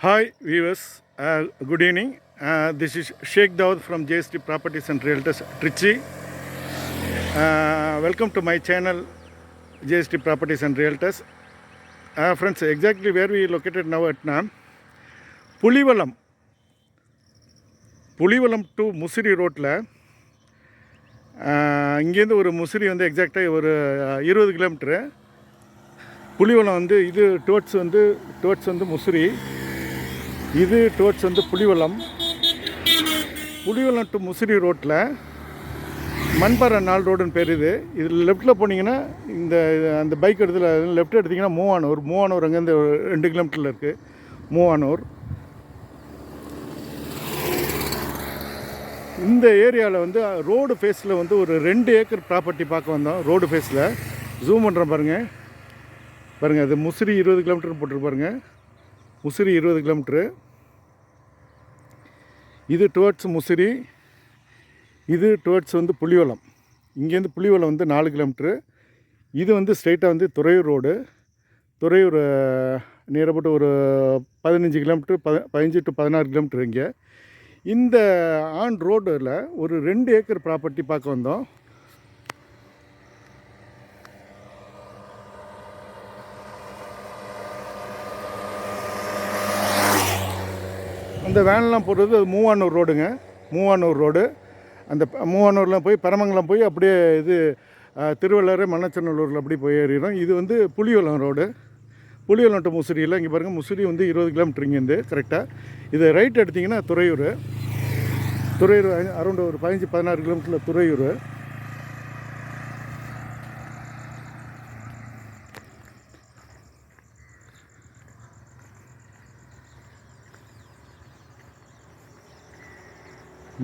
Hi viewers good evening this is Shaikh Dawood from JST properties and realtors Trichy welcome to my channel JST properties and realtors friends exactly where we located now அட்னா Pulivalam Pulivalam to Musiri ரோட்டில் இங்கேருந்து ஒரு முசிறி வந்து எக்ஸாக்டாக ஒரு இருபது kilometre Pulivalam வந்து இது towards வந்து டுவர்ட்ஸ் வந்து முசிறி இது டுவர்ட்ஸ் வந்து புலிவலம் புலிவலம் டு முசிறி ரோட்டில் மண்பாறை நாள் ரோடுன்னு பேர் இது. இதில் லெஃப்ட்டில் போனீங்கன்னா இந்த அந்த பைக் இடத்துல லெஃப்ட் எடுத்திங்கன்னா மூவானூர். மூவானூர் அங்கேருந்து ஒரு ரெண்டு கிலோமீட்டரில் இருக்குது மூவானூர். இந்த ஏரியாவில் வந்து ரோடு ஃபேஸில் வந்து ஒரு ரெண்டு ஏக்கர் ப்ராப்பர்ட்டி பார்க்க வந்தோம். ரோடு ஃபேஸில் ஜூம் பண்ணுறேன் பாருங்கள் பாருங்கள் அது முசிறி இருபது கிலோமீட்டர் போட்டிருக்கு முசிறி இருபது கிலோமீட்ரு. இது டுவர்ட்ஸ் முசிறி இது டுவர்ட்ஸ் வந்து புலிவலம் இங்கேருந்து புலிவலம் வந்து நாலு கிலோமீட்ரு. இது வந்து ஸ்ட்ரைட்டாக வந்து துறையூர் ரோடு. துறையூர் நேரப்பட்ட ஒரு பதினஞ்சு கிலோமீட்ரு பத பதினஞ்சு டு பதினாறு கிலோமீட்ரு இங்கே. இந்த ஆன் ரோடில் ஒரு ரெண்டு ஏக்கர் ப்ராப்பர்ட்டி பார்க்க வந்தோம். அந்த வேன்லாம் போடுறது மூவானூர் ரோடுங்க. மூவானூர் ரோடு. அந்த மூவானூரில் போய் பரமங்கலம் போய் அப்படியே இது திருவள்ளாறு மண்ணச்சநல்லூரில் அப்படி போய் ஏறிடும் இது வந்து புலிவலம் ரோடு. புலிவலம் டு முசிறியில் இங்கே பாருங்கள் முசிறி வந்து இருபது கிலோமீட்டர் இங்கேருந்து கரெக்டாக இது ரைட் எடுத்திங்கன்னா துறையூர். துறையூர் அரௌண்ட் ஒரு பதினஞ்சு பதினாறு கிலோமீட்டரில் துறையூர்.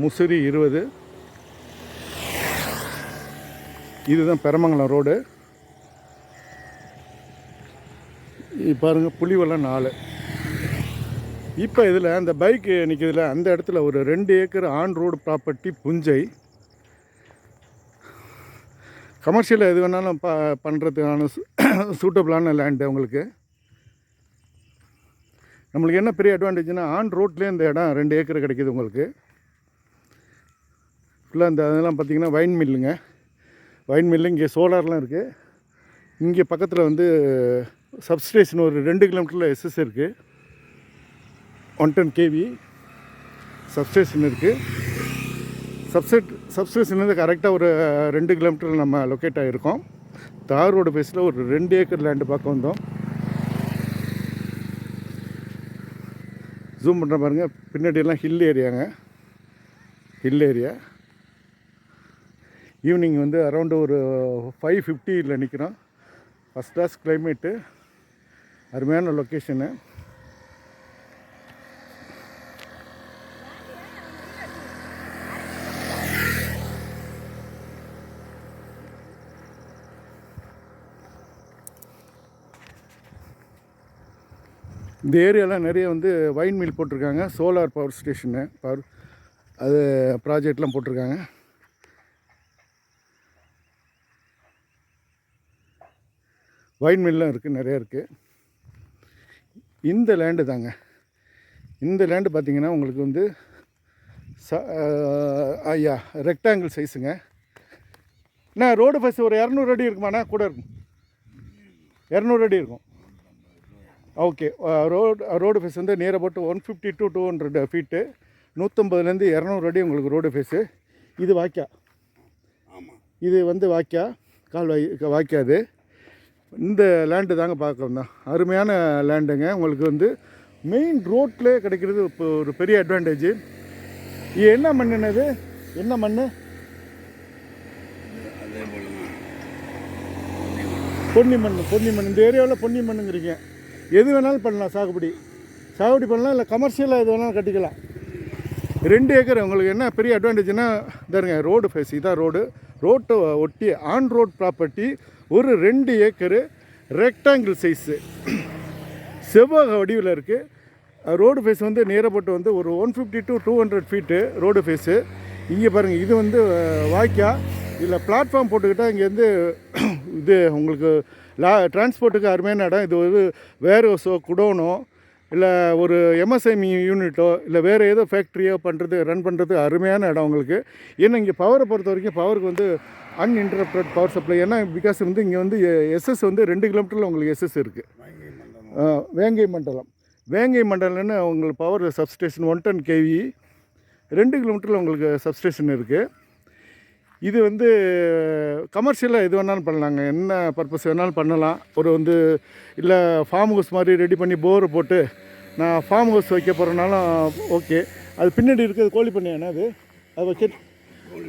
முசிறி இருபது. இதுதான் பெரமங்கலம் ரோடு. பாருங்கள் புலிவெல்லாம் நாலு. இப்போ இதில் அந்த பைக்கு நிற்கிறதுல அந்த இடத்துல ஒரு ரெண்டு ஏக்கர் ஆன் ரோடு ப்ராப்பர்ட்டி புஞ்சை. கமர்ஷியல் எது வேணாலும் ப பண்ணுறதுக்கான சூட்டபிளான லேண்டு உங்களுக்கு. நம்மளுக்கு என்ன பெரிய அட்வான்டேஜ்னா ஆன் ரோட்லேயே இந்த இடம் ரெண்டு ஏக்கர் கிடைக்கிது உங்களுக்கு. ஃபுல்லாக இந்த அதெல்லாம் பார்த்தீங்கன்னா வைன் மில்லுங்க. வைன் மில்லு இங்கே சோலார்லாம் இருக்குது இங்கே பக்கத்தில் வந்து சப்ஸ்டேஷன் ஒரு ரெண்டு கிலோமீட்டரில் எஸ்எஸ் இருக்குது ஒன் டென் கேவி சப்ஸ்டேஷன் இருக்குது சப்ஸ்டேட் சப்ஸ்டேஷன்லேருந்து கரெக்டாக ஒரு ரெண்டு கிலோமீட்டர் நம்ம லொக்கேட் ஆகிருக்கோம் தார் ரோடு பேஸில் ஒரு ரெண்டு ஏக்கர் லேண்டு பார்க்க வந்தோம். ஜூம் பண்ணுற பாருங்கள் பின்னாடியெல்லாம் ஹில் ஏரியாங்க ஹில் ஏரியா ஈவினிங் வந்து அரௌண்டு ஒரு ஃபைவ் ஃபிஃப்டியில் நிற்கிறோம் ஃபஸ்ட் கிளாஸ் கிளைமேட்டு அருமையான லொக்கேஷனு இந்த ஏரியாலாம் நிறைய வந்து வைன் மில் போட்டிருக்காங்க. சோலார் பவர் ஸ்டேஷனு பவர் அது ப்ராஜெக்ட்லாம் போட்டிருக்காங்க. வைன் மில்லும் இருக்குது நிறைய இருக்குது இந்த லேண்டு தாங்க. இந்த லேண்டு பார்த்தீங்கன்னா உங்களுக்கு வந்து ச ஐயா ரெக்டாங்கிள் சைஸுங்க என்ன ரோடு ஃபஸ்ட் ஒரு இரநூறு அடி இருக்குமாண்ணா கூட இருக்கும். இரநூறு அடி இருக்கும். ஓகே ரோடு ரோடு ஃபேஸ் வந்து near about one fifty to two hundred feet நூற்றம்பதுலேருந்து இரநூறு அடி உங்களுக்கு ரோடு ஃபேஸு இது வாய்க்கா? இது வந்து வாய்க்கா? கால்வாய் வாய்க்கா இது இந்த லேண்டு தாங்க பார்க்கணும். தான் அருமையான லேண்டுங்க உங்களுக்கு வந்து மெயின் ரோட்லேயே கிடைக்கிறது இப்போ ஒரு பெரிய அட்வான்டேஜ் இது என்ன மண்ணுன்னு இது என்ன மண் பொன்னி மண் பொன்னி மண். இந்த ஏரியாவில் பொன்னி மண்ணுங்கிறீங்க எது வேணாலும் பண்ணலாம் சாகுபடி. சாகுபடி பண்ணலாம் இல்லை கமர்ஷியலாக எது வேணாலும் கட்டிக்கலாம். ரெண்டு ஏக்கர் உங்களுக்கு என்ன பெரிய அட்வான்டேஜ்னா தருங்க ரோடு ஃபேஸ் இதான் ரோடு ரோட்டை ஒட்டி ஆன் ரோட் ப்ராப்பர்ட்டி ஒரு ரெண்டு ஏக்கரு ரெக்டாங்கிள் சைஸு செவ்வக வடிவில் இருக்குது ரோடு ஃபேஸ் வந்து நேரப்பட்டு வந்து ஒரு one fifty to two hundred feet road face இங்கே பாருங்கள் இது வந்து வாய்க்கா. இதில் பிளாட்ஃபார்ம் போட்டுக்கிட்டால் இங்கேருந்து இது உங்களுக்கு லா டிரான்ஸ்போர்ட்டுக்கு அருமையான இடம். இது ஒரு வேர் ஹவுஸோ குடோனோ இல்லை ஒரு எம்எஸ்எம்இ யூனிட்டோ இல்லை வேறு ஏதோ ஃபேக்ட்ரியோ பண்ணுறது ரன் பண்ணுறது அருமையான இடம் உங்களுக்கு. ஏன்னா இங்கே பவரை பொறுத்த வரைக்கும் பவருக்கு வந்து அன்இன்டரப்டட் பவர் சப்ளை ஏன்னா பிகாஸ் வந்து இங்கே வந்து எஸ்எஸ் வந்து ரெண்டு கிலோமீட்டரில் உங்களுக்கு எஸ்எஸ் இருக்குது வேங்கை மண்டலம். வேங்கை மண்டலம்னு உங்களுக்கு power substation one ten KV ரெண்டு கிலோமீட்டரில் உங்களுக்கு சப்ஸ்டேஷன் இருக்குது இது வந்து கமர்ஷியலாக எது வேணாலும் பண்ணலாங்க. என்ன பர்பஸ் வேணாலும் பண்ணலாம். ஒரு வந்து இல்லை ஃபார்ம் ஹவுஸ் மாதிரி ரெடி பண்ணி போர் போட்டு நான் ஃபார்ம் ஹவுஸ் வைக்க போகிறனாலும் ஓகே அது பின்னாடி இருக்கிறது கோழி பண்ணையானே அது? அது வைக்க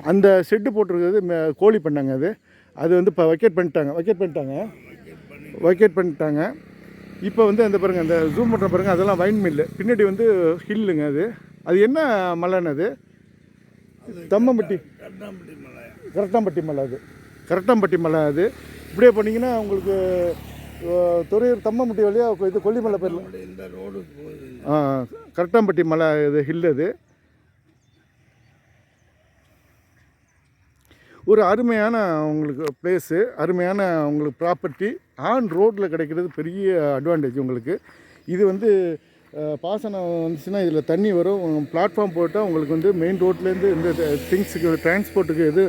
அந்த ஷெட்டு போட்டிருக்கிறது மே- கோழி பண்ணாங்க அது. அது வந்து இப்போ வக்கேட் பண்ணிட்டாங்க. வக்கேட் பண்ணிட்டாங்க. வக்கேட் பண்ணிட்டாங்க. இப்போ வந்து அந்த பாருங்க அந்த ஜூம் பண்ணுற பாருங்க அதெல்லாம் வைன் மில்லு பின்னாடி வந்து ஹில்லுங்க அது. அது என்ன மலைன்னு அது? தம்மம்பட்டி. கட்டாம்பட்டி மலை கரட்டாம்பட்டி மலை அது. கரட்டாம்பட்டி மலை அது. இப்படியே போனீங்கன்னா உங்களுக்கு துறையூர் தம்மம்பட்டி வழியாக இது கொல்லிமலை அப்படி இந்த ஆ கரட்டாம்பட்டி மலை இது ஹில் அது. ஒரு அருமையான உங்களுக்கு பிளேஸு அருமையான உங்களுக்கு ப்ராப்பர்ட்டி ஆன் ரோட்டில் கிடைக்கிறது பெரிய அட்வான்டேஜ் உங்களுக்கு. இது வந்து பாசனம் வந்துச்சுன்னா இதில் தண்ணி வரும். பிளாட்ஃபார்ம் போட்டால் உங்களுக்கு வந்து மெயின் ரோட்லேருந்து இந்த திங்ஸுக்கு டிரான்ஸ்போர்ட்டுக்கு எது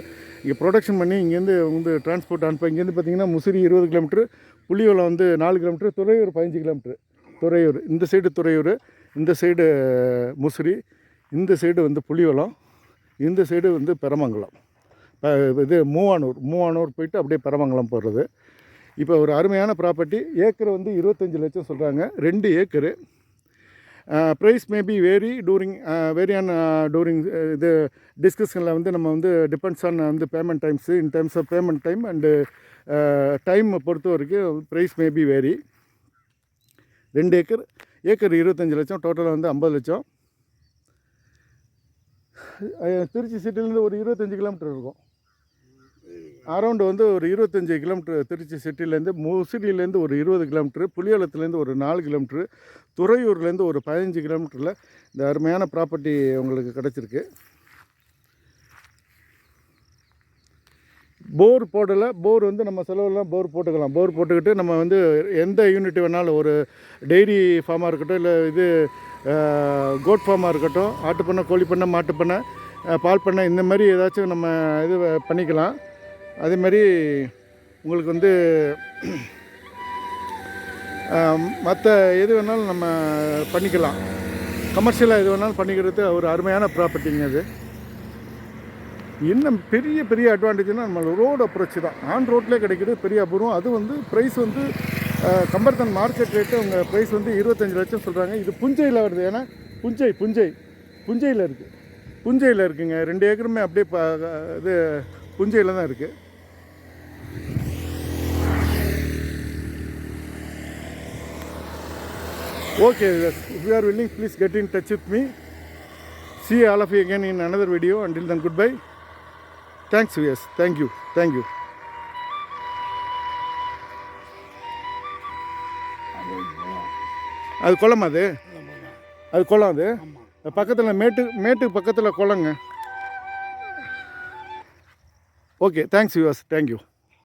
இங்கே ப்ரொடக்ஷன் பண்ணி இங்கேருந்து வந்து டிரான்ஸ்போர்ட் அனுப்ப இங்கேருந்து பார்த்தீங்கன்னா முசிறி இருபது கிலோமீட்ரு புளியோலம் வந்து நாலு கிலோமீட்ரு துறையூர் பதினஞ்சு கிலோமீட்ரு துறையூர் இந்த சைடு துறையூர் இந்த சைடு முசிறி இந்த சைடு வந்து புளியோலம் இந்த சைடு வந்து பெரமங்கலம். இது மூவானூர் மூவானூர் போயிட்டு அப்படியே பெரமங்கலம் போடுறது இப்போ ஒரு அருமையான ப்ராப்பர்ட்டி ஏக்கர் வந்து இருபத்தஞ்சி லட்சம் சொல்கிறாங்க ரெண்டு acre. Price maybe vary during vary on during இது டிஸ்கஷனில் வந்து நம்ம வந்து டிபெண்ட்ஸ் ஆன் uh, வந்து payment times in times of payment time and time பொறுத்த வரைக்கும் ப்ரைஸ் மேபி வேரி ரெண்டு ஏக்கர் ஏக்கர் இருபத்தஞ்சி லட்சம் டோட்டலாக வந்து ஐம்பது லட்சம். திருச்சி சிட்டிலேருந்து ஒரு இருபத்தஞ்சி கிலோமீட்டர் இருக்கும். அரௌண்டு வந்து ஒரு இருபத்தஞ்சி கிலோமீட்டர் திருச்சி சிட்டிலேருந்து முசிறியிலேருந்து ஒரு இருபது கிலோமீட்ரு புளியலத்துலேருந்து ஒரு நாலு கிலோமீட்ரு துறையூர்லேருந்து ஒரு பதினஞ்சு கிலோமீட்டரில் இந்த அருமையான ப்ராப்பர்ட்டி உங்களுக்கு கிடச்சிருக்கு. போர் போடலை போர் வந்து நம்ம செலவெல்லாம் போர் போட்டுக்கலாம். போர் போட்டுக்கிட்டு நம்ம வந்து எந்த யூனிட் வேணாலும் ஒரு டெய்ரி ஃபார்மாக இருக்கட்டும் இல்லை இது கோட் ஃபார்மாக இருக்கட்டும் ஆட்டு பண்ணை கோழி பண்ணை மாட்டு பண்ணை பால் பண்ணை இந்த மாதிரி ஏதாச்சும் நம்ம இது பண்ணிக்கலாம். அதே மாதிரி உங்களுக்கு வந்து மற்ற எது வேணாலும் நம்ம பண்ணிக்கலாம். கமர்ஷியலாக எது வேணாலும் பண்ணிக்கிறது ஒரு அருமையான ப்ராப்பர்ட்டிங்க அது. இன்னும் பெரிய பெரிய அட்வான்டேஜ்னால் நம்ம ரோடு அப்ரோச் தான். ஆன் ரோட்லேயே கிடைக்கிது பெரிய அபூர்வம். அது வந்து ப்ரைஸ் வந்து கம்பேர் தன் மார்க்கெட் ரேட்டு உங்கள் ப்ரைஸ் வந்து இருபத்தஞ்சி லட்சம் சொல்கிறாங்க இது புஞ்சையில் வருது. ஏன்னா புஞ்சை புஞ்சை புஞ்சையில் இருக்குது புஞ்சையில் இருக்குங்க. ரெண்டு ஏக்கருமே அப்படியே ப இது புஞ்சையில் தான் இருக்குது Okay, if you are willing, please get in touch with me. See all of you again in another video. Until then, goodbye. Thanks, yes. Thank you. Thank you. அது போகலாம் அது குளம் அது அங்கே போகலாம் அது குளம் அது ஆமாம் பக்கத்தில் மேட்டு மேட்டுக்கு பக்கத்தில் குளங்க okay thanks us thank you